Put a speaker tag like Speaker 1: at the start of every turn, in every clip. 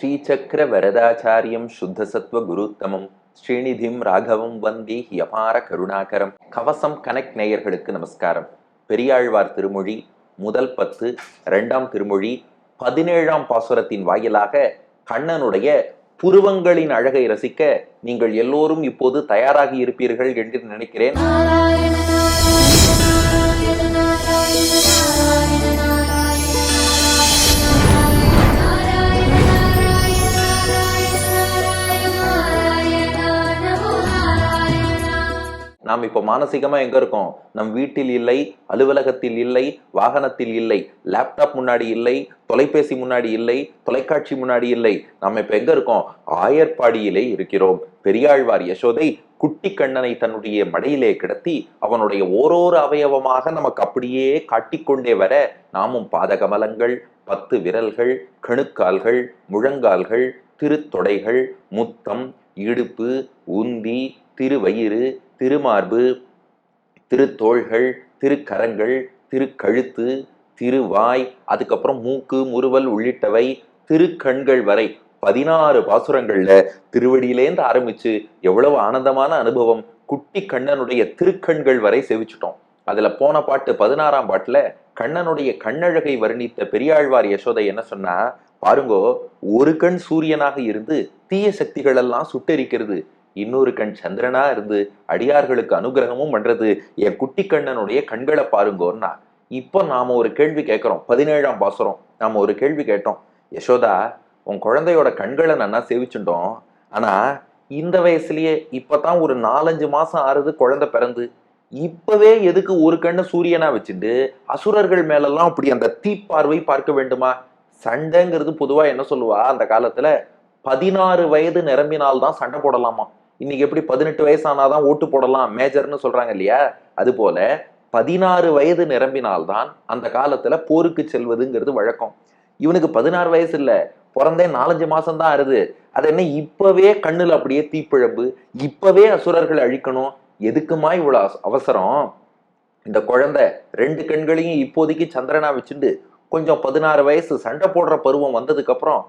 Speaker 1: ஸ்ரீசக்கர வரதாச்சாரியம் சுத்த சத்வ குருத்தமம். ஸ்ரீநிதிம் ராகவம் வந்தி யபார கருணாகரம். கவசம் கனெக்ட் நேயர்களுக்கு நமஸ்காரம். பெரியாழ்வார் திருமொழி முதல் பத்து இரண்டாம் திருமொழி பதினேழாம் பாசுரத்தின் வாயிலாக கண்ணனுடைய புருவங்களின் அழகை ரசிக்க நீங்கள் எல்லோரும் இப்போது தயாராகி இருப்பீர்கள் என்று நினைக்கிறேன்.
Speaker 2: நாம்
Speaker 1: இப்போ மானசீகமாக எங்கே இருக்கோம்? நம் வீட்டில் இல்லை அலுவலகத்தில் இல்லை வாகனத்தில் இல்லை லேப்டாப் முன்னாடி இல்லை தொலைபேசி முன்னாடி இல்லை தொலைக்காட்சி முன்னாடி இல்லை. நாம் இப்போ எங்கே இருக்கோம்? ஆயர்பாடியிலே இருக்கிறோம். பெரியாழ்வார் யசோதை குட்டி கண்ணனை தன்னுடைய மடையிலே கிடத்தி அவனுடைய ஓரோரு அவயவமாக நமக்கு அப்படியே காட்டிக்கொண்டே வர நாமும் பாதகமலங்கள் பத்து விரல்கள் கணுக்கால்கள் முழங்கால்கள் திருத்தொடைகள் முத்தம் இடுப்பு உந்தி திருவயிறு திருமார்பு திருத்தோள்கள் திருக்கரங்கள் திருக்கழுத்து திருவாய் அதுக்கப்புறம் மூக்கு முறுவல் உள்ளிட்டவை திருக்கண்கள் வரை பதினாறு பாசுரங்கள்ல திருவடியிலேந்து ஆரம்பிச்சு எவ்வளவு ஆனந்தமான அனுபவம். குட்டி கண்ணனுடைய திருக்கண்கள் வரை செவிச்சிட்டோம். அதுல போன பாட்டு பதினாறாம் பாட்டுல கண்ணனுடைய கண்ணழகை வர்ணித்த பெரியாழ்வார் யசோதை என்ன சொன்னா பாருங்கோ ஒரு கண் சூரியனாக இருந்து தீய சக்திகள் எல்லாம் சுட்டெரிக்கிறது. இன்னொரு கண் சந்திரனா இருந்து அடியார்களுக்கு அனுகிரகமும் பண்றது என் குட்டி கண்ணனுடைய கண்களை பாருங்கோன்னா இப்போ நாம ஒரு கேள்வி கேட்கிறோம். பதினேழாம் பாசுரம். நாம ஒரு கேள்வி கேட்டோம். யசோதா உன் குழந்தையோட கண்களை நன்னா சேவிச்சுட்டோம். ஆனா இந்த வயசுலயே இப்பதான் ஒரு நாலஞ்சு மாசம் ஆறுது குழந்தை பிறந்து. இப்பவே எதுக்கு ஒரு கண்ணை சூரியனா வச்சுட்டு அசுரர்கள் மேலெல்லாம் அப்படி அந்த தீப்பார்வை பார்க்க வேண்டுமா? சண்டைங்கிறது பொதுவா என்ன சொல்லுவா? அந்த காலத்துல பதினாறு வயது நிரம்பினால்தான் சண்டை போடலாமா? இன்னைக்கு எப்படி பதினெட்டு வயசு ஆனாதான் ஓட்டு போடலாம் மேஜர்னு சொல்றாங்க இல்லையா? அது போல பதினாறு வயது நிரம்பினால்தான் அந்த காலத்துல போருக்கு செல்வதுங்கிறது வழக்கம். இவனுக்கு பதினாறு வயசு இல்ல பிறந்தே நாலஞ்சு மாசம் தான் ஆறுது. அது என்ன இப்பவே கண்ணுல அப்படியே தீப்பிழம்பு இப்பவே அசுரர்கள் அழிக்கணும். எதுக்குமா இவ்வளவு அவசரம்? இந்த குழந்தை ரெண்டு கண்களையும் இப்போதைக்கு சந்திரனா வச்சுட்டு கொஞ்சம் பதினாறு வயசு சண்டை போடுற பருவம் வந்ததுக்கு அப்புறம்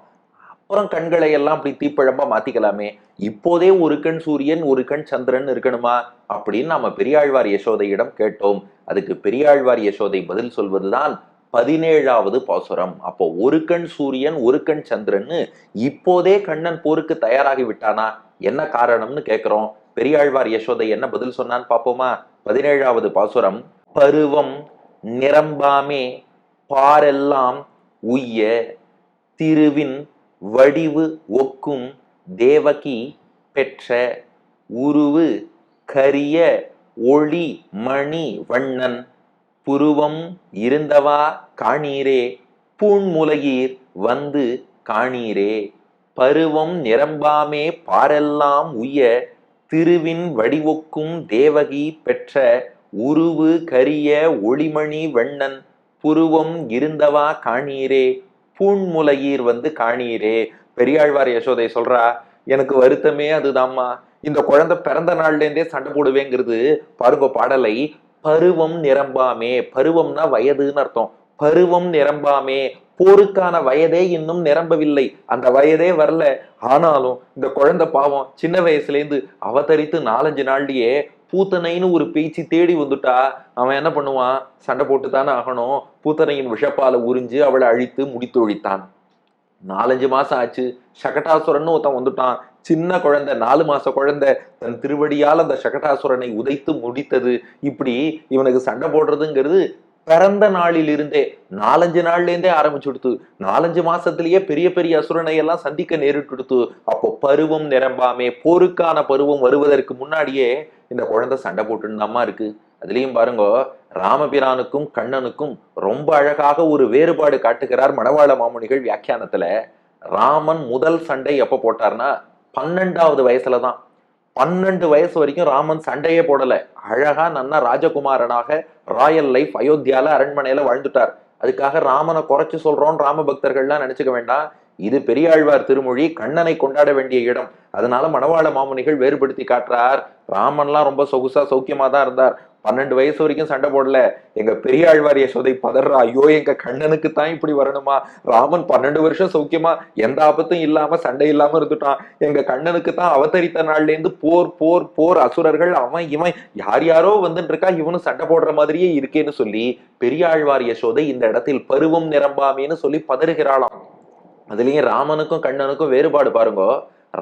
Speaker 1: அப்புறம் கண்களை எல்லாம் அப்படி தீப்பழம்பா மாத்திக்கலாமே. இப்போதே ஒரு கண் சூரியன் ஒரு கண் சந்திரன் இருக்கணுமா? அப்படின்னு நாம பெரியாழ்வார் யசோதையிடம் கேட்டோம். அதுக்கு பெரியாழ்வார் யசோதை பதில் சொல்வதுதான் பதினேழாவது பாசுரம். அப்போ ஒரு கண் சூரியன் ஒரு கண் சந்திரன்னு இப்போதே கண்ணன் போருக்கு தயாராகி விட்டானா? என்ன காரணம்னு கேட்கிறோம் பெரியாழ்வார் யசோதை என்ன பதில் சொன்னான்னு பாப்போமா பதினேழாவது பாசுரம். பருவம் நிரம்பாமே பாரெல்லாம் உய்ய திருவின் வடிவு ஒக்கும் தேவகி பெற்ற உருவு கரிய ஒளி மணி வண்ணன் புருவம் இருந்தவா காணீரே? பூண்முலையீர் வந்து காணீரே? பருவம் நிரம்பாமே பாரெல்லாம் உய திருவின் வடிவொக்கும் தேவகி பெற்ற உருவு கரிய ஒளிமணி வண்ணன் புருவம் இருந்தவா காணீரே? பூண்முலையீர் வந்து காணீரே பெரியாழ்வார் யசோதை சொல்றா எனக்கு வருத்தமே அதுதாம்மா. இந்த குழந்தை பிறந்த நாள்லேருந்தே சண்டை போடுவேங்கிறது பாருங்க பாடலை பருவம் நிரம்பாமே. பருவம்னா வயதுன்னு அர்த்தம். பருவம் நிரம்பாமே. போருக்கான வயதே இன்னும் நிரம்பவில்லை. அந்த வயதே வரல. ஆனாலும் இந்த குழந்தை பாவம் சின்ன வயசுலேருந்து அவதரித்து நாலஞ்சு நாள்லயே பூத்தனைன்னு ஒரு பேச்சு தேடி வந்துட்டா அவன் என்ன பண்ணுவான்? சண்டை போட்டு தானே ஆகணும். பூத்தனையின் விஷப்பாலை உறிஞ்சு அவளை அழித்து முடித்தொழித்தான். நாலஞ்சு மாசம் ஆச்சு. சகட்டாசுரன்னு ஒருத்தன் வந்துட்டான். சின்ன குழந்தை நாலு மாச குழந்தை. தன் திருவடியால் அந்த சகட்டாசுரனை உதைத்து முடித்தது. இப்படி இவனுக்கு சண்டை போடுறதுங்கிறது பிறந்த நாளில் இருந்தே நாலஞ்சு நாள்ல இருந்தே ஆரம்பிச்சு கொடுத்து நாலஞ்சு மாசத்திலேயே பெரிய பெரிய அசுரனை எல்லாம் சந்திக்க நேரிட்டு கொடுத்து அப்போ பருவம் நிரம்பாமே போருக்கான பருவம் வருவதற்கு முன்னாடியே இந்த குழந்தை சண்டை போட்டுன்னு இருக்கு? அதுலயும் பாருங்க ராமபிரானுக்கும் கண்ணனுக்கும் ரொம்ப அழகாக ஒரு வேறுபாடு காட்டுகிறார் மணவாள மாமுனிகள் வியாக்கியானத்துல. ராமன் முதல் சண்டை எப்ப போட்டார்னா பன்னெண்டாவது வயசுல தான் பன்னெண்டு வயசு வரைக்கும் ராமன் சண்டையே போடல. அழகா நன்னா ராஜகுமாரனாக ராயல் லைஃப் அயோத்தியால அரண்மனையில வாழ்ந்துட்டார். அதுக்காக ராமனை குறைச்சு சொல்றோம் ராம பக்தர்கள்லாம் நினைச்சுக்க வேண்டாம். இது பெரியாழ்வார் திருமொழி கண்ணனை கொண்டாட வேண்டிய இடம். அதனால மணவாள மாமுனிகள் வேறுபடுத்தி காட்டுறார். ராமன்லாம் ரொம்ப சொகுசா சௌக்கியமா தான் இருந்தார். பன்னெண்டு வயசு வரைக்கும் சண்டை போடல. எங்க பெரியாழ்வார் யசோதை பதறா ஐயோ எங்க கண்ணனுக்கு தான் இப்படி வரணுமா? ராமன் பன்னெண்டு வருஷம் சௌக்கியமா எந்த ஆபத்தும் இல்லாம சண்டை இல்லாம இருந்துட்டான். எங்க கண்ணனுக்கு தான் அவதரித்த நாள்ல இருந்து போர் போர் போர் அசுரர்கள் அவன் இவன் யார் யாரோ வந்துட்டு இருக்கா இவனும் சண்டை போடுற மாதிரியே இருக்கேன்னு சொல்லி பெரியாழ்வார் யசோதை இந்த இடத்தில் பருவம் நிரம்பாமேன்னு சொல்லி பதறுகிறாளாம். அதுலயும் ராமனுக்கும் கண்ணனுக்கும் வேறுபாடு பாருங்க.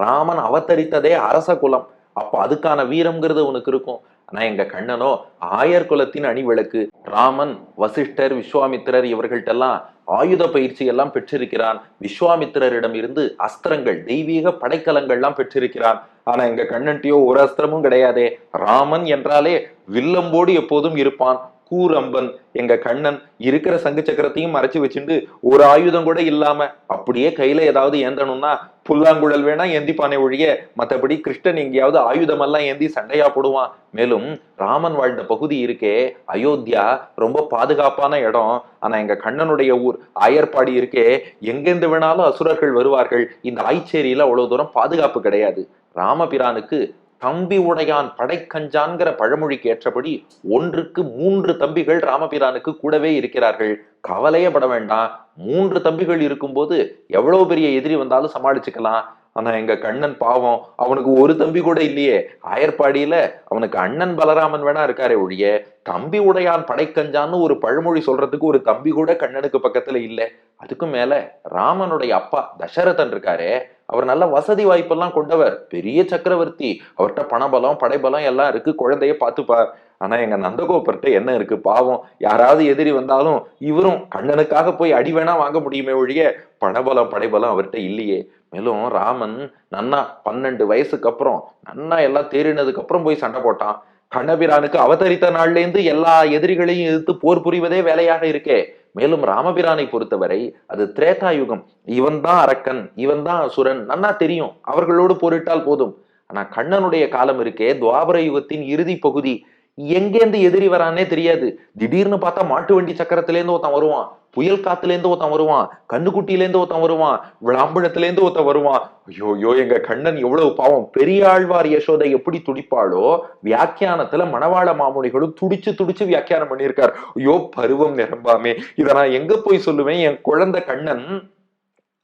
Speaker 1: ராமன் அவதரித்ததே அரச குலம். அப்ப அதுக்கான வீரம்ங்கிறது உனக்கு இருக்கும். ஆனா எங்க கண்ணனோ ஆயர் குலத்தின் அணிவிளக்கு ராமன் வசிஷ்டர் விஸ்வாமித்திரர் இவர்கள்ட்டெல்லாம் ஆயுத பயிற்சி எல்லாம் பெற்றிருக்கிறான். விஸ்வாமித்திரரிடம் இருந்து அஸ்திரங்கள் தெய்வீக படைக்கலங்கள்லாம் பெற்றிருக்கிறான். ஆனா எங்க கண்ணன்ட்டியோ ஒரு அஸ்திரமும் கிடையாதே. ராமன் என்றாலே வில்லம்போடு எப்போதும் இருப்பான். கூரம்பன் எங்க கண்ணன் இருக்கிற சங்கு சக்கரத்தையும் மறைச்சு வச்சுட்டு ஒரு ஆயுதம் கூட இல்லாம அப்படியே கையில ஏதாவது ஏந்தணும்னா புல்லாங்குழல் வேணா ஏந்திப்பானே ஒழிய மத்தபடி கிருஷ்ணன் எங்கேயாவது ஆயுதம் எல்லாம் ஏந்தி சண்டையா போடுவான். மேலும் ராமன் வாழ்ந்த பகுதி இருக்கே அயோத்தியா ரொம்ப பாதுகாப்பான இடம். ஆனா எங்க கண்ணனுடைய ஊர் ஆயர்பாடி இருக்கே எங்கெந்து வேணாலும் அசுரர்கள் வருவார்கள். இந்த ஆய்ச்சேரியில அவ்வளவு தூரம் பாதுகாப்பு கிடையாது. ராமபிரானுக்கு தம்பி உடையான் படைக்கஞ்சான்கிற பழமொழிக்கு ஏற்றபடி ஒன்றுக்கு மூன்று தம்பிகள் ராமபிரானுக்கு கூடவே இருக்கிறார்கள். கவலையே பட வேண்டாம். மூன்று தம்பிகள் இருக்கும்போது எவ்வளவு பெரிய எதிரி வந்தாலும் சமாளிச்சுக்கலாம். ஆனா எங்க கண்ணன் பாவம் அவனுக்கு ஒரு தம்பி கூட இல்லையே. ஆயர்பாடியில அவனுக்கு அண்ணன் பலராமன் வேணா இருக்காரே ஒழிய தம்பி உடையான் படைக்கஞ்சான்னு ஒரு பழமொழி சொல்றதுக்கு ஒரு தம்பி கூட கண்ணனுக்கு பக்கத்துல இல்ல. அதுக்கும் மேல ராமனுடைய அப்பா தசரதன் இருக்காரே அவர் நல்ல வசதி வாய்ப்பெல்லாம் கொண்டவர். பெரிய சக்கரவர்த்தி அவர்கிட்ட பணபலம் படைபலம் எல்லாம் இருக்கு குழந்தைய பார்த்துப்பார். ஆனால் எங்கள் நந்தகோபர்கிட்ட என்ன இருக்குது பாவம். யாராவது எதிரி வந்தாலும் இவரும் கண்ணனுக்காக போய் அடி வேணா வாங்க முடியுமே ஒழிய பணபலம் படைபலம் அவர்கிட்ட இல்லையே. மேலும் ராமன் நன்னா பன்னெண்டு வயசுக்கு அப்புறம் நன்னா எல்லாம் தேறினதுக்கு அப்புறம் போய் சண்டை போட்டான். கண்ணபிரானுக்கு அவதரித்த நாள்லேருந்து எல்லா எதிரிகளையும் எதிர்த்து போர் புரிவதே வேலையாக இருக்கே. மேலும் ராமபிரானை பொறுத்தவரை அது திரேதா யுகம் இவன் தான் அரக்கன் இவன் தான் அசுரன். நன்னா தெரியும். அவர்களோடு போரிட்டால் போதும். ஆனா கண்ணனுடைய காலம் இருக்கே. துவாபர யுகத்தின் இறுதி பகுதி. எங்கேருந்து எதிரி வரானே தெரியாது. திடீர்னு பார்த்தா மாட்டு வண்டி சக்கரத்துல இருந்து ஒருத்தன் வருவான். புயல் காத்துலேருந்து ஒருத்தன் வருவான். கண்ணுக்குட்டியிலேருந்து ஒருத்தன் வருவான். விளாம்பழத்துல இருந்து ஒருத்தன் வருவான். ஐயோ ஐயோ எங்க கண்ணன் எவ்வளவு பாவம். பெரியாழ்வார் யசோதை எப்படி துடிப்பாளோ வியாக்கியானத்துல மணவாள மாமுனிகளும் துடிச்சு துடிச்சு வியாக்கியானம் பண்ணியிருக்கார். ஐயோ பருவம் நிரம்பாமே. இதை நான் எங்க போய் சொல்லுவேன்? என் குழந்தை கண்ணன்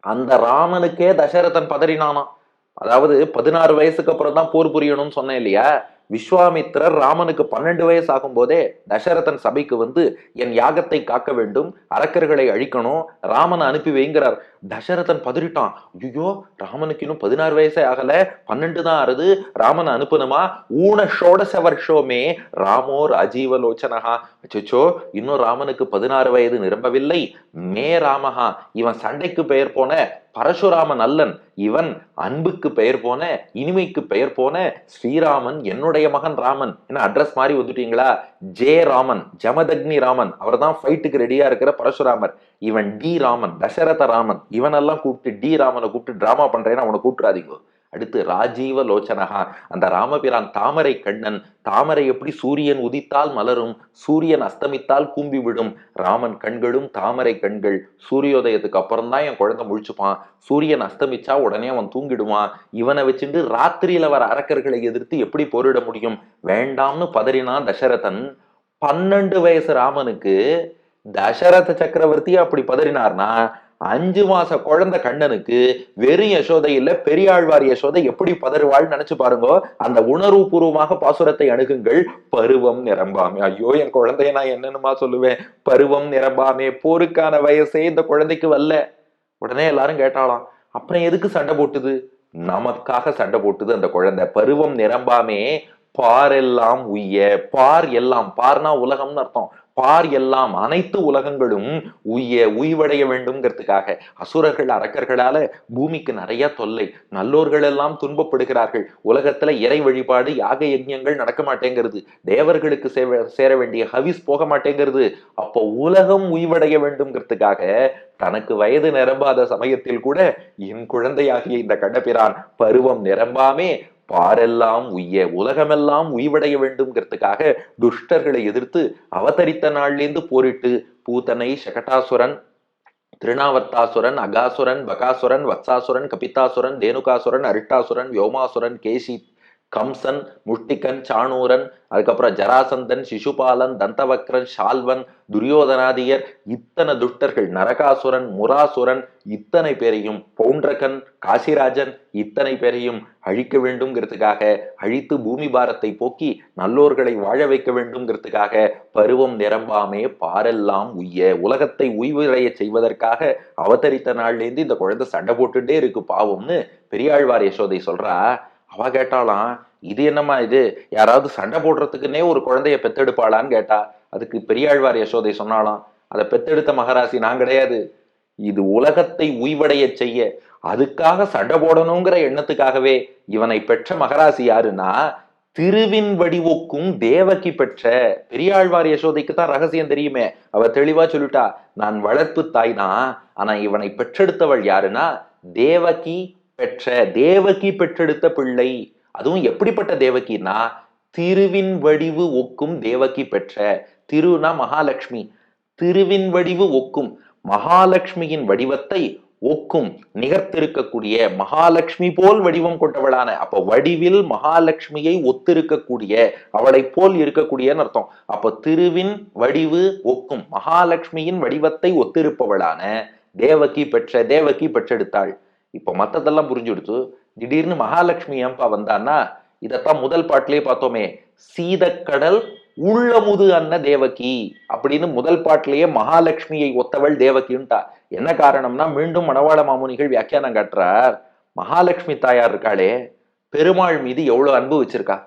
Speaker 1: அந்த ராமனுக்கே தசரதன் பதறினானா அதாவது பதினாறு வயசுக்கு அப்புறம் தான் போர் புரியணும்னு சொன்னேன் இல்லையா? விஸ்வாமித்திரர் ராமனுக்கு பன்னெண்டு வயசு ஆகும் போதே தசரதன் சபைக்கு வந்து என் யாகத்தை காக்க வேண்டும் அரக்கர்களை அழிக்கணும் ராமனை அனுப்பி வைங்கிறார். தசரதன் பதறிட்டான். ஐயோ ராமனுக்கு இன்னும் பதினாறு வயசே ஆகல பன்னெண்டு தான் ஆறுது ராமனை அனுப்பணுமா? ஊன ஷோடச வருஷோமே ராமோ ராஜீவலோச்சனஹா. அச்சோ இன்னும் ராமனுக்கு பதினாறு வயது நிரம்பவில்லை. மே ராமஹா இவன் சண்டைக்கு பெயர் போன பரசுராமன் அல்லன் இவன் அன்புக்கு பெயர் போன இனிமைக்கு பெயர் போன ஸ்ரீராமன் என்னுடைய மகன் ராமன் என்ன அட்ரஸ் மாதிரி வந்துட்டீங்களா? ஜே ராமன் ஜமதக்னி ராமன் அவர் தான் ஃபைட்டுக்கு ரெடியா இருக்கிற பரசுராமர். இவன் டி ராமன் தசரத ராமன். இவனெல்லாம் கூப்பிட்டு டி ராமனை கூப்பிட்டு டிராமா பண்றேன்னு அவனை கூப்பிட்டுறாதீங்க. அடுத்து ராஜீவ லோச்சனகா அந்த ராமபிரான் தாமரை கண்ணன் தாமரை எப்படி சூரியன் உதித்தால் மலரும் சூரியன் அஸ்தமித்தால் கூம்பி விடும். ராமன் கண்களும் தாமரை கண்கள். சூரியோதயத்துக்கு அப்புறம் தான் என் குழந்தை முழிச்சுப்பான். சூரியன் அஸ்தமிச்சா உடனே அவன் தூங்கிடுவான். இவனை வச்சுட்டு ராத்திரியில வர அரக்கர்களை எதிர்த்து எப்படி போரிட முடியும்? வேண்டாம்னு பதறினான் தசரதன். பன்னெண்டு வயசு ராமனுக்கு தசரத சக்கரவர்த்தி அப்படி பதறினார்னா அஞ்சு மாச குழந்தை கண்ணனுக்கு வெறும் யசோதை இல்ல பெரியாழ்வார் யசோதை எப்படி பதறுவாள்னு நினைச்சு பாருங்க. அந்த உணர்வு பூர்வமாக பாசுரத்தை அணுகுங்கள். பருவம் நிரம்பாமே. ஐயோ என் குழந்தைய நான் என்னன்னுமா சொல்லுவேன்? பருவம் நிரம்பாமே. போருக்கான வயசே இந்த குழந்தைக்கு வரல. உடனே எல்லாரும் கேட்டாலாம் அப்புறம் எதுக்கு சண்டை போட்டுது? நமக்காக சண்டை போட்டுது அந்த குழந்தை. பருவம் நிரம்பாமே. பார் எல்லாம் உய்ய. பார் எல்லாம் பார்னா உலகம்னு அர்த்தம். பார் எல்லாம் அனைத்து உலகங்களும் உய்ய உய்வடைய வேண்டும்ங்கிறதுக்காக அசுரர்கள் அரக்கர்களால பூமிக்கு நிறைய தொல்லை நல்லோர்கள் எல்லாம் துன்பப்படுகிறார்கள். உலகத்துல இறை வழிபாடு யாக யஜ்யங்கள் நடக்க மாட்டேங்கிறது. தேவர்களுக்கு சேவ சேர வேண்டிய ஹவிஸ் போக மாட்டேங்கிறது. அப்போ உலகம் உய்வடைய வேண்டும்ங்கிறதுக்காக தனக்கு வயது நிரம்பாத சமயத்தில் கூட என் குழந்தையாகிய இந்த கடப்பிரான் பருவம் நிரம்பாமே பாரெல்லாம் உய்ய உலகமெல்லாம் உய்வடைய வேண்டும்ங்கிறதுக்காக துஷ்டர்களை எதிர்த்து அவதரித்த நாள்லேருந்து போரிட்டு பூத்தனை சகட்டாசுரன் திருநாவர்த்தாசுரன் அகாசுரன் பகாசுரன் வத்சாசுரன் கபிதாசுரன் தேனுகாசுரன் அரிட்டாசுரன் யோமாசுரன் கேசி கம்சன் முஷ்டிகன் சாணூரன் அதுக்கப்புறம் ஜராசந்தன் சிசுபாலன் தந்தவக்ரன் ஷால்வன் துரியோதனாதியர் இத்தனை துஷ்டர்கள். நரகாசுரன் முராசுரன் இத்தனை பேரையும். பவுண்டரகன் காசிராஜன் இத்தனை பேரையும் அழிக்க வேண்டும்ங்கிறதுக்காக அழித்து பூமி பாரத்தை போக்கி நல்லோர்களை வாழ வைக்க வேண்டும்ங்கிறதுக்காக பருவம் நிரம்பாமே பாரெல்லாம் உய்ய உலகத்தை உய்வடைய செய்வதற்காக அவதரித்த நாள்லேருந்து இந்த குழந்தை சண்டை போட்டுட்டே இருக்கு பாவம்னு பெரியாழ்வார் யசோதை சொல்றா அவ கேட்டாலாம் இது என்னம்மா இது? யாராவது சண்டை போடுறதுக்குன்னே ஒரு குழந்தைய பெத்தெடுப்பாளான்னு கேட்டா அதுக்கு பெரியாழ்வார் யசோதை சொன்னாலாம் அதை பெத்தெடுத்த மகராசி நான் கிடையாது. இது உலகத்தை உய்வடைய செய்ய அதுக்காக சண்டை போடணுங்கிற எண்ணத்துக்காகவே இவனை பெற்ற மகராசி யாருன்னா திருவின் வடிவுக்கும் தேவகி பெற்ற பெரியாழ்வார் யசோதைக்கு தான் ரகசியம் தெரியுமே. அவ தெளிவா சொல்லிட்டா நான் வளர்ப்பு தாய் தான் ஆனா இவனை பெற்றெடுத்தவள் யாருன்னா தேவகி பெற்ற தேவகி பெற்றெடுத்த பிள்ளை. அதுவும் எப்படிப்பட்ட தேவகின்னா திருவின் வடிவு ஒக்கும் தேவகி பெற்ற திருனா மகாலட்சுமி. திருவின் வடிவு ஒக்கும் மகாலட்சுமியின் வடிவத்தை ஒக்கும் நிகர்த்திருக்கக்கூடிய மகாலட்சுமி போல் வடிவம் கொண்டவளான. அப்ப வடிவில் மகாலட்சுமியை ஒத்திருக்கக்கூடிய அவளை போல் இருக்கக்கூடியன்னு அர்த்தம். அப்ப திருவின் வடிவு ஒக்கும் மகாலட்சுமியின் வடிவத்தை ஒத்திருப்பவளான தேவகி பெற்ற தேவகி பெற்றெடுத்தாள். இப்போ மத்ததெல்லாம் புரிஞ்சுடுச்சு. திடீர்னு மகாலட்சுமி ஏன்பா வந்தான்னா இதைத்தான் முதல் பாட்டிலே பார்த்தோமே சீதக்கடல் உள்ளமுது அன்ன தேவகி அப்படின்னு முதல் பாட்டிலேயே மகாலட்சுமியை ஒத்தவள் தேவகின்ட்டா. என்ன காரணம்னா மீண்டும் மணவாள மாமுனிகள் வியாக்கியானம் காட்டுறார். மகாலட்சுமி தாயார் இருக்காளே பெருமாள் மீது எவ்வளவு அன்பு வச்சிருக்கா?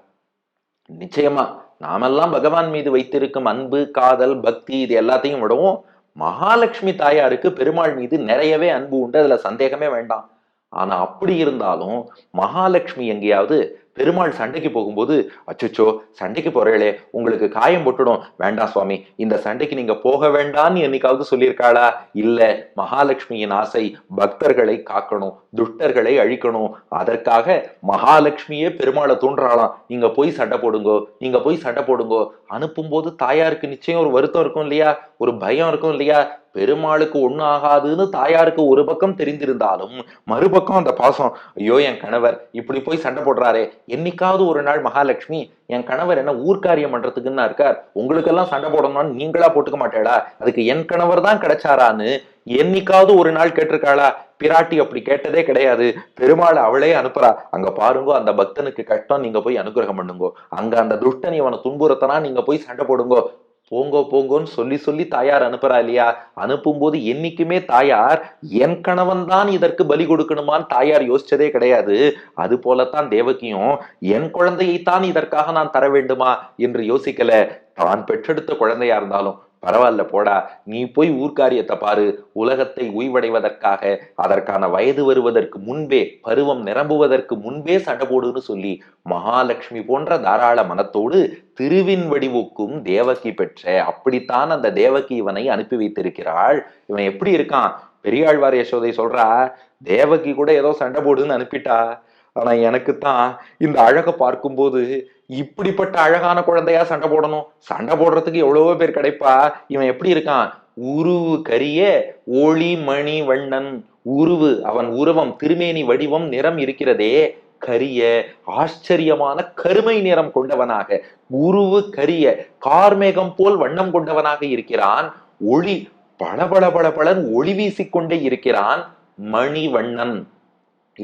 Speaker 1: நிச்சயமா நாமெல்லாம் பகவான் மீது வைத்திருக்கும் அன்பு காதல் பக்தி இது எல்லாத்தையும் விடவும் மகாலட்சுமி தாயாருக்கு பெருமாள் மீது நிறையவே அன்பு உண்டு. அதுல சந்தேகமே வேண்டாம். ஆனா அப்படி இருந்தாலும் மகாலட்சுமி எங்கேயாவது பெருமாள் சண்டைக்கு போகும்போது அச்சச்சோ சண்டைக்கு போறீங்களே உங்களுக்கு காயம் போட்டுடும். வேண்டாம் சுவாமி இந்த சண்டைக்கு நீங்க போக வேண்டாம்னு என்னைக்காவது சொல்லியிருக்காளா? இல்ல மகாலட்சுமியின் ஆசை பக்தர்களை காக்கணும் துஷ்டர்களை அழிக்கணும். அதற்காக மகாலட்சுமியே பெருமாளை தூண்டுறாளாம். நீங்க போய் சண்டை போடுங்கோ நீங்க போய் சண்டை போடுங்கோ. அனுப்பும்போது தாயாருக்கு நிச்சயம் ஒரு வருத்தம் இருக்கும் இல்லையா? ஒரு பயம் இருக்கும் இல்லையா? பெருமாளுக்கு ஒண்ணும் ஆகாதுன்னு தாயாருக்கு ஒரு பக்கம் தெரிந்திருந்தாலும் மறுபக்கம் அந்த பாசம் ஐயோ என் கணவர் இப்படி போய் சண்டை போடுறாரே என்னைக்காவது ஒரு நாள் மகாலட்சுமி என் கணவர் என்ன ஊர்க்காரியம் பண்றதுக்குன்னா இருக்கார். உங்களுக்கெல்லாம் சண்டை போடணும்னு நீங்களா போட்டுக்க மாட்டேடா. அதுக்கு என் கணவர் தான் கிடைச்சாரான்னு என்னைக்காவது ஒரு நாள் கேட்டிருக்காளா? பிராட்டி அப்படி கேட்டதே கிடையாது. பெருமாள் அவளே அனுப்புறா. அங்க பாருங்கோ அந்த பக்தனுக்கு கஷ்டம் நீங்க போய் அனுகிரகம் பண்ணுங்கோ. அங்க அந்த துஷ்டன் இவனை துன்புறுத்தனா நீங்க போய் சண்டை போடுங்கோ. போங்கோ போங்கோன்னு சொல்லி சொல்லி தாயார் அனுப்புறா இல்லையா? அனுப்பும்போது என்னைக்குமே தாயார் என் கணவன் தான் இதற்கு பலி கொடுக்கணுமான்னு தாயார் யோசிச்சதே கிடையாது. அது போலத்தான் தேவகியும் என் குழந்தையைத்தான் இதற்காக நான் தர வேண்டுமா? என்று யோசிக்கல. தான் பெற்றெடுத்த குழந்தையா இருந்தாலும். பரவாயில்ல போடா. நீ போய் ஊர்க்காரியத்தை பாரு. உலகத்தை உய்வடைவதற்காக அதற்கான வயது வருவதற்கு முன்பே பருவம் நிரம்புவதற்கு முன்பே சண்டை போடுன்னு சொல்லி மகாலட்சுமி போன்ற தாராள மனத்தோடு திருவின் வடிவுக்கும் தேவகி பெற்ற அப்படித்தான் அந்த தேவகி இவனை அனுப்பி வைத்திருக்கிறாள். இவன் எப்படி இருக்கான்? பெரியாழ்வார் யசோதை சொல்றா தேவகி கூட ஏதோ சண்டை போடுன்னு அனுப்பிட்டா. ஆனா எனக்கு தான் இந்த அழகை பார்க்கும்போது இப்படிப்பட்ட அழகான குழந்தையா சண்டை போடணும். சண்டை போடுறதுக்கு எவ்வளவோ பேர் கிடைப்பா? இவன் எப்படி இருக்கான்? உருவு கரிய ஒளி மணி வண்ணன். உருவு அவன் உருவம் திருமேனி வடிவம் நிறம் இருக்கிறதே கரிய ஆச்சரியமான கருமை நிறம் கொண்டவனாக. உருவு கரிய கார்மேகம் போல் வண்ணம் கொண்டவனாக இருக்கிறான். ஒளி பளபள பளபளன் ஒளி வீசிக்கொண்டே இருக்கிறான் மணிவண்ணன்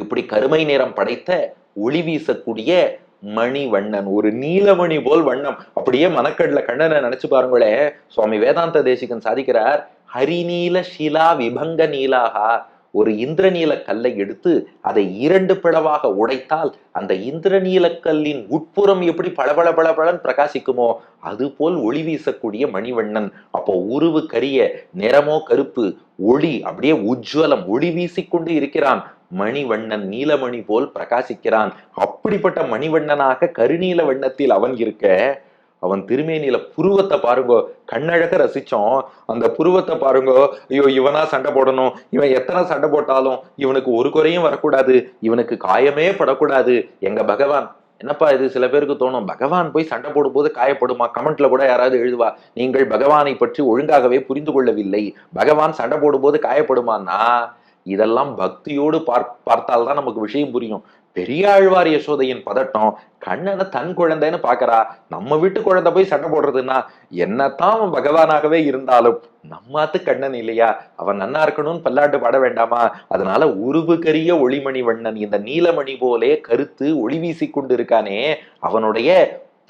Speaker 1: இப்படி கருமை நிறம் படைத்த ஒளி வீசக்கூடிய மணிவண்ணன் ஒரு நீலமணி போல் வண்ணம். அப்படியே மனக்கடல கண்ணனை நினைச்சு பாருங்களே சுவாமி வேதாந்த தேசிகன் சாதிக்கிறார் ஹரிநீல ஷிலா விபங்க நீலாகா ஒரு இந்திரநீல கல்லை எடுத்து அதை இரண்டு பிளவாக உடைத்தால் அந்த இந்திரநீல கல்லின் உட்புறம் எப்படி பளபள பளபளன் பிரகாசிக்குமோ அதுபோல் ஒளி வீசக்கூடிய மணிவண்ணன். அப்போ உருவு கரிய நிறமோ கருப்பு ஒளி அப்படியே உஜ்வலம் ஒளி வீசிக்கொண்டு இருக்கிறான். மணிவண்ணன் நீலமணி போல் பிரகாசிக்கிறான். அப்படிப்பட்ட மணிவண்ணனாக கருநீல வண்ணத்தில் அவன் இருக்க அவன் திருமேனியில புருவத்தை பாருங்கோ கண்ணழக ரசிச்சோம். அந்த புருவத்தை பாருங்கோ ஐயோ இவனா சண்டை போடணும் இவன் எத்தனை சண்டை போட்டாலும் இவனுக்கு ஒரு குறையும் வரக்கூடாது இவனுக்கு காயமே படக்கூடாது. எங்க பகவான் என்னப்பா இது சில பேருக்கு தோணும் பகவான் போய் சண்டை போடும்போது காயப்படுமா? கமெண்ட்ல கூட யாராவது எழுதுவா நீங்கள் பகவானை பற்றி ஒழுங்காகவே புரிந்து கொள்ளவில்லை. பகவான் சண்டை போடும்போது காயப்படுமான்னா இதெல்லாம் பக்தியோடு பார் பார்த்தால்தான் நமக்கு விஷயம் புரியும். பெரியாழ்வார் யசோதையின் பதட்டம் கண்ணனை தன் குழந்தைன்னு பாக்குறா நம்ம வீட்டு குழந்தை போய் சண்டை போடுறதுன்னா என்னத்தான் அவன் பகவானாகவே இருந்தாலும் நம்மாத்து கண்ணன் இல்லையா? அவன் நன்னா இருக்கணும்னு பல்லாண்டு பாட வேண்டாமா? அதனால உருவுகரிய ஒளிமணி வண்ணன் இந்த நீலமணி போலே கருத்து ஒளி வீசி கொண்டிருக்கானே அவனுடைய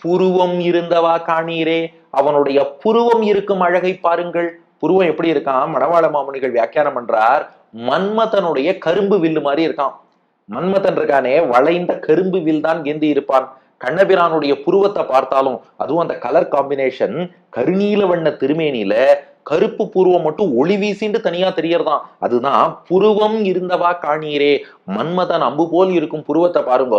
Speaker 1: புருவம் இருந்தவா காணீரே? அவனுடைய புருவம் இருக்கும் அழகை பாருங்கள். புருவம் எப்படி இருக்கான்? மணவாள மாமுனிகள் வியாக்கியானம் பண்றார் மன்மதனுடைய கரும்பு வில்லு மாதிரி இருக்கான் மன்மதன் இருக்கானே வளைந்த கரும்பு வில் தான் ஏந்தி இருப்பான். கண்ணபிரானுடைய புருவத்தை பார்த்தாலும் அதுவும் அந்த கலர் காம்பினேஷன் கருநீல வண்ண திருமேனியில கருப்பு புருவம் மட்டும் ஒளி வீசிண்டு தனியா தெரியறதான் அதுதான் புருவம் இருந்தவா காணீரே. மன்மதன் அம்பு போல் இருக்கும் புருவத்தை பாருங்க.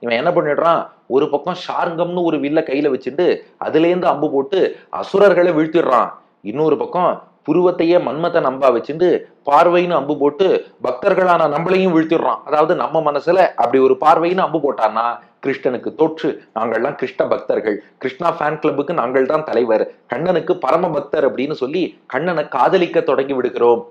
Speaker 1: இவன் என்ன பண்ணிடுறான்? ஒரு பக்கம் ஷார்கம்னு ஒரு வில்ல கையில வச்சுட்டு அதுல இருந்து அம்பு போட்டு அசுரர்களை வீழ்த்திடுறான். இன்னொரு பக்கம் புருவத்தையே மன்மத்தை நம்பா வச்சுட்டு பார்வைன்னு அம்பு போட்டு பக்தர்களான நம்மளையும் வீழ்த்திடுறான். அதாவது நம்ம மனசுல அப்படி ஒரு பார்வைன்னு அம்பு போட்டான்னா கிருஷ்ணனுக்கு தோற்று. நாங்கள்லாம் கிருஷ்ண பக்தர்கள். கிருஷ்ணா ஃபேன் கிளப்புக்கு நாங்கள் தான் தலைவர். கண்ணனுக்கு பரம பக்தர் அப்படின்னு சொல்லி கண்ணனை காதலிக்க தொடங்கி விடுகிறோம்.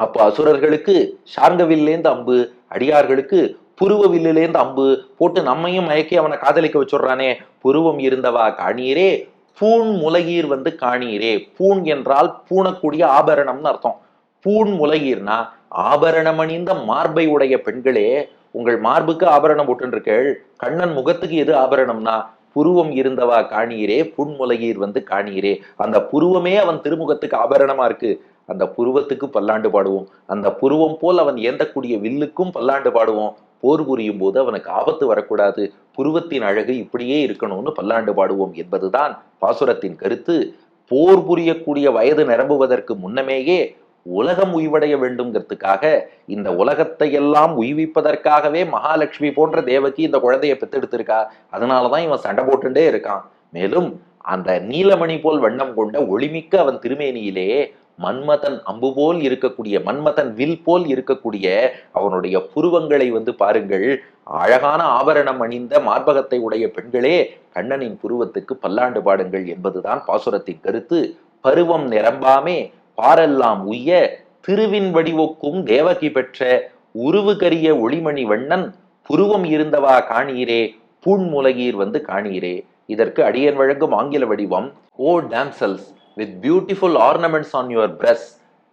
Speaker 1: அப்போ அசுரர்களுக்கு ஷார்ங்கவில்லேந்து அம்பு அடியார்களுக்கு புருவ வில்லுலேந்து அம்பு போட்டு நம்மையும் மயக்கி அவனை காதலிக்க வச்சுடுறானே. புருவம் இருந்தவா காணியரே பூண் முலகீர் வந்து காணீரே. பூண் என்றால் பூணக்கூடிய ஆபரணம்னு அர்த்தம். பூண் முலகீர்னா ஆபரணம் அணிந்த மார்பை உடைய பெண்களே உங்கள் மார்புக்கு ஆபரணம் போட்டுருக்கள் கண்ணன் முகத்துக்கு எது ஆபரணம்னா புருவம் இருந்தவா காணீரே புன்முலகீர் வந்து காணீரே. அந்த புருவமே அவன் திருமுகத்துக்கு ஆபரணமா இருக்கு. அந்த புருவத்துக்கு பல்லாண்டு பாடுவோம். அந்த புருவம் போல் அவன் ஏந்தக்கூடிய வில்லுக்கும் பல்லாண்டு பாடுவோம். போர் புரியும் போது அவனுக்கு ஆபத்து வரக்கூடாது. புருவத்தின் அழகு இப்படியே இருக்கணும்னு பல்லாண்டு பாடுவோம் என்பதுதான் பாசுரத்தின் கருத்து. போர் புரியக்கூடிய வயது நிரம்புவதற்கு முன்னமேயே உலகம் உய்வடைய வேண்டும்ங்கிறதுக்காக இந்த உலகத்தை எல்லாம் உய்விப்பதற்காகவே மகாலட்சுமி போன்ற தேவகி இந்த குழந்தைய பெத்தெடுத்திருக்கா. அதனாலதான் இவன் சண்டை போட்டுட்டே இருக்கான். மேலும் அந்த நீலமணி போல் வண்ணம் கொண்ட ஒளிமிக்க அவன் திருமேனியிலே மன்மதன் அம்பு போல் இருக்கக்கூடிய மன்மதன் வில் போல் இருக்கக்கூடிய அவனுடைய புருவங்களை வந்து பாருங்கள். அழகான ஆபரணம் அணிந்த மார்பகத்தை உடைய பெண்களே கண்ணனின் புருவத்துக்கு பல்லாண்டு பாடுங்கள் என்பதுதான் பாசுரத்தின் கருத்து. பருவம் நிரம்பாமே பாரெல்லாம் உய்ய திருவின் வடிவொக்கும் தேவகி பெற்ற உருவுகரிய ஒளிமணி வண்ணன் புருவம் இருந்தவா காணீரே பூண்முலகீர் வந்து காணீரே. இதற்கு அடியன் வழங்கும் ஆங்கில வடிவம் ஓ damsels with beautiful ornaments on your breasts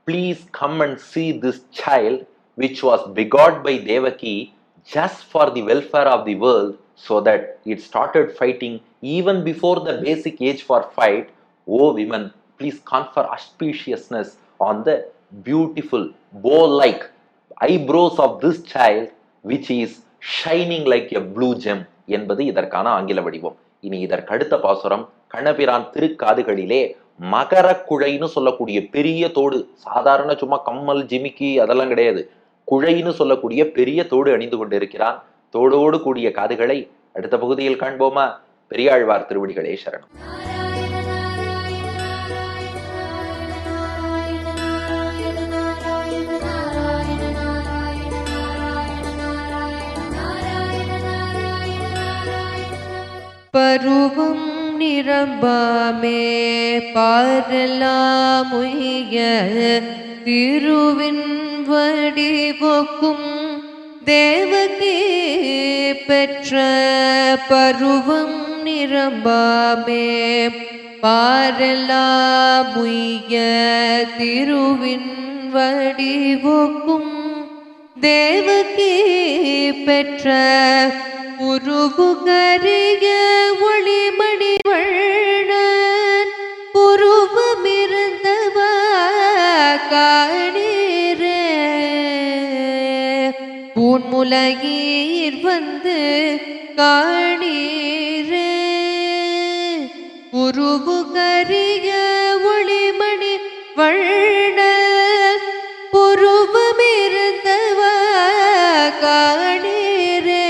Speaker 1: please come and see this child which was begot by devaki just for the welfare of the world so that it started fighting even before the basic age for fight o women please confer auspiciousness on the beautiful bow like eyebrows of this child which is shining like a blue gem என்பது இதற்கான ஆங்கில வடிவம் இனி இதற்கடுத்த பாசுரம் கண்ணபிரான் திருக்காதுகளிலே மகர குழைன்னு சொல்லக்கூடிய பெரிய தோடு சாதாரண சும்மா கம்மல் ஜிமிக்கி அதெல்லாம் கிடையாது. குழைன்னு சொல்லக்கூடிய பெரிய தோடு அணிந்து கொண்டிருக்கிறான். தோடோடு கூடிய காதுகளை அடுத்த பகுதியில் காண்போமா? பெரியாழ்வார் திருவடிகளே சரணம்.
Speaker 3: பருவம் நிரம்பாமே. பாரலாம் உய்ய திருவின் வடிவக்கும் தேவகி பெற்ற பருவம் நிரம்பாமே. பாரலாமுய உய்ய திருவின் வடிவக்கும் தேவகி பெற்ற உருவுகரிய ஒளிம உலகீர் வந்து காணீரே. உருவுகரிய ஒளிமணி வண்ண உருவமிருந்தவ காணீரே.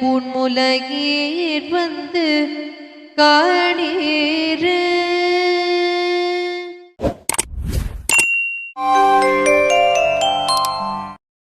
Speaker 3: புன்முலகீர் வந்து காணீரே